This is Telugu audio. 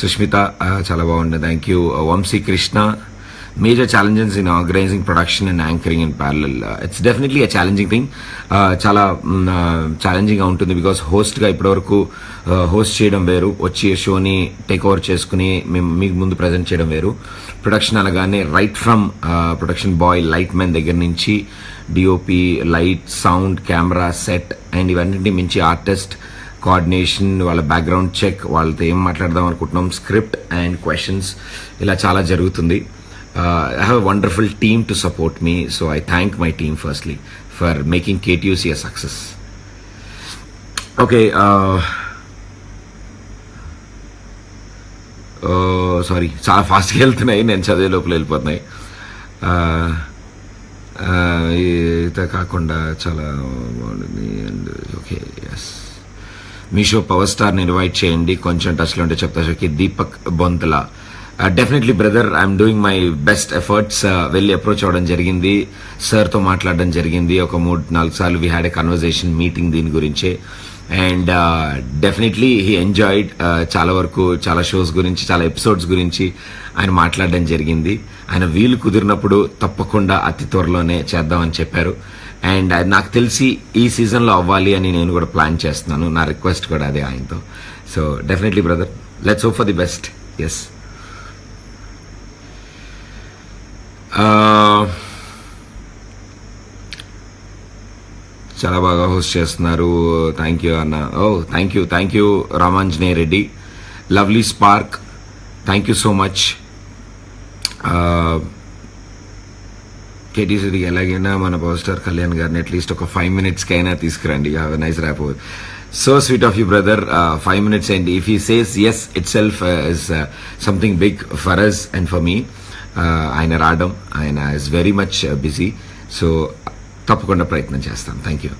సుష్మిత చాలా బాగుంది. Thank you Vamsi Krishna major challenges in organizing production and anchoring in parallel it's definitely a challenging thing చాలా ఛాలెంజింగ్గా ఉంటుంది బికాస్ హోస్ట్గా ఇప్పటివరకు uh, హోస్ట్ చేయడం వేరు. వచ్చి షోని టేక్ ఓవర్ చేసుకుని మేము మీకు ముందు ప్రజెంట్ చేయడం వేరు. ప్రొడక్షన్ అనగానే right from production boy light man దగ్గర నుంచి DOP light sound camera set and ఇవన్నింటినీ మించి ఆర్టిస్ట్ కోఆర్డినేషన్ వాళ్ళ బ్యాక్గ్రౌండ్ చెక్ వాళ్ళతో ఏం మాట్లాడదాం అనుకుంటున్నాం స్క్రిప్ట్ అండ్ క్వశ్చన్స్ ఇలా చాలా జరుగుతుంది. I have wonderful team to support me so I thank my team firstly for making KTUC a success okay sorry చాలా ఫాస్ట్గా వెళ్తున్నాయి నేను చదివే లోపల వెళ్ళిపోతున్నాయి. Uh, ఇది కాకుండా చాలా బాగుంటుంది and okay yes Meesho power star invite చేయండి. కొంచెం టచ్లో ఉంటే చెప్తా Deepak Bonthala definitely brother I'm doing my best efforts వెళ్ళి అప్రోచ్ అవ్వడం జరిగింది. సార్తో మాట్లాడడం జరిగింది. ఒక మూడు నాలుగు సార్లు we had a conversation meeting దీని గురించే. అండ్ డెఫినెట్లీ హీ ఎంజాయిడ్ చాలా వరకు చాలా షోస్ గురించి చాలా ఎపిసోడ్స్ గురించి ఆయన మాట్లాడడం జరిగింది. ఆయన వీలు కుదిరినప్పుడు తప్పకుండా అతి త్వరలోనే చేద్దామని చెప్పారు. అండ్ uh, నాకు తెలిసి ఈ సీజన్లో అవ్వాలి అని నేను కూడా ప్లాన్ చేస్తున్నాను. నా రిక్వెస్ట్ కూడా అదే ఆయనతో. So definitely brother let's hope for the best yes చాలా బాగా హోస్ట్ చేస్తున్నారు. థ్యాంక్ యూ అన్న. ఓ thank you thank you Ramanjaneya Reddy. Lovely spark thank you so much కేటీసీకి ఎలాగైనా మన పవర్ స్టార్ కళ్యాణ్ గారిని అట్లీస్ట్ ఒక ఫైవ్ మినిట్స్కి అయినా తీసుకురండి. Have nice wrap so sweet of you brother five minutes and if he says yes itself is something big for us and for me Uh, ఆయన రావడం ఆయన is very much busy so తప్పకుండా ప్రయత్నం చేస్తాను థ్యాంక్ యూ